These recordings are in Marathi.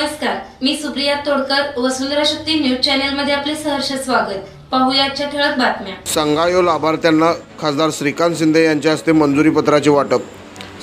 नमस्कार मी सुप्रिया तोडकर वसुंधरा शक्ती न्यूज चॅनेल मध्ये आपले सहर्ष स्वागत. पाहुयाच्या ठळक बातम्या. संघायो लाभार्थ्यांना खासदार श्रीकांत शिंदे यांच्या हस्ते मंजुरी पत्राचे वाटप.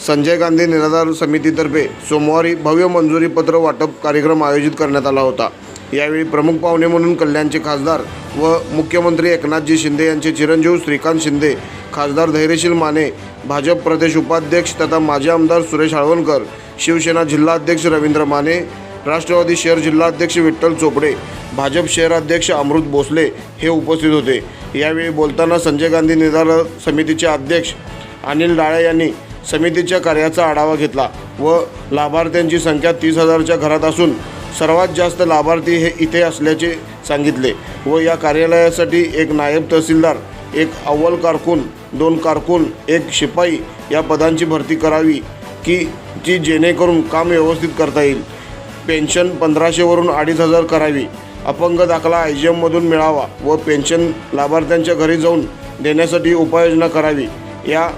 संजय गांधी निराधार समितीतर्फे सोमवारी भव्य मंजुरी पत्र वाटप कार्यक्रम आयोजित करण्यात आला होता. यावेळी प्रमुख पाहुणे म्हणून कल्याणचे खासदार व मुख्यमंत्री एकनाथजी शिंदे यांचे चिरंजीव श्रीकांत शिंदे खासदार धैर्यशील माने भाजप प्रदेश उपाध्यक्ष तथा माजी आमदार सुरेश हळवणकर शिवसेना जिल्हाध्यक्ष रवींद्र माने राष्ट्रवादी शहर जिल्हाध्यक्ष विठ्ठल चोपडे भाजप शहराध्यक्ष अमृत भोसले हे उपस्थित होते. यावेळी बोलताना संजय गांधी निधार समितीचे अध्यक्ष अनिल डाळे यांनी समितीच्या कार्याचा आढावा घेतला व लाभार्थ्यांची संख्या तीस हजारच्या घरात असून सर्वात जास्त लाभार्थी हे इथे असल्याचे सांगितले व या कार्यालयासाठी एक नायब तहसीलदार एक अव्वल कारकून दोन कारकून एक शिपाई या पदांची भरती करावी की जी जेणेकरून काम व्यवस्थित करता येईल. पेन्शन पंधराशेवरून अडीच हजार करावी. अपंग दाखला आय जी एममधून मिळावा व पेन्शन लाभार्थ्यांच्या घरी जाऊन देण्यासाठी उपाययोजना करावी या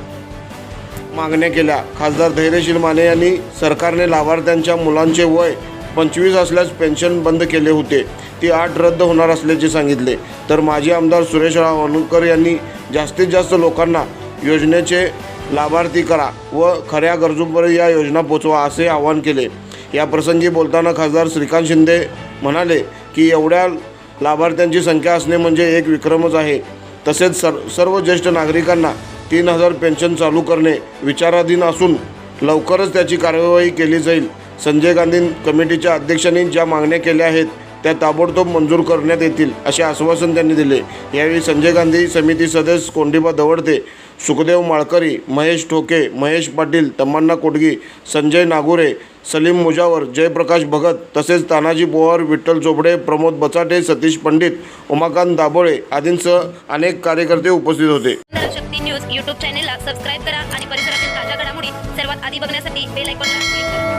मागण्या केल्या. खासदार धैर्यशील माने यांनी सरकारने लाभार्थ्यांच्या मुलांचे वय पंचवीस असल्यास पेन्शन बंद केले होते. ती आठ रद्द होणार असल्याचे सांगितले. तर माजी आमदार सुरेश वाणूकर यांनी जास्तीत जास्त लोकांना योजनेचे लाभार्थी करा व खऱ्या गरजूंपर्यंत या योजना पोचवा असे आवाहन केले. या प्रसंगी बोलताना खासदार श्रीकांत शिंदे म्हणाले की एवढ्या लाभार्थ्यांची संख्या असणे म्हणजे एक विक्रमच आहे. तसेच सर सर्व ज्येष्ठ नागरिकांना तीन हजार पेन्शन चालू करणे विचाराधीन असून लवकरच त्याची कार्यवाही केली जाईल. संजय गांधी कमिटीच्या अध्यक्षांनी ज्या मागण्या केल्या आहेत त्या ताबडतोब मंजूर करण्यात येतील असे आश्वासन त्यांनी दिले. यावेळी संजय गांधी समिती सदस्य कोंडिबा दवडते सुखदेव माळकरी महेश ठोके महेश पाटील तमन्ना कोटगी संजय नागुरे सलीम मुजावर जयप्रकाश भगत तसेच तानाजी बोहर विठ्ठल चोपडे प्रमोद बचाटे सतीश पंडित उमाकांत दाभोळे आदींसह अनेक कार्यकर्ते उपस्थित होते. शक्ती न्यूज यूट्यूब चॅनेलला सबस्क्राईब करा आणि परिसरातील ताज्या घडामोडी सर्वात आधी बघण्यासाठी बेल आयकॉनला क्लिक करा.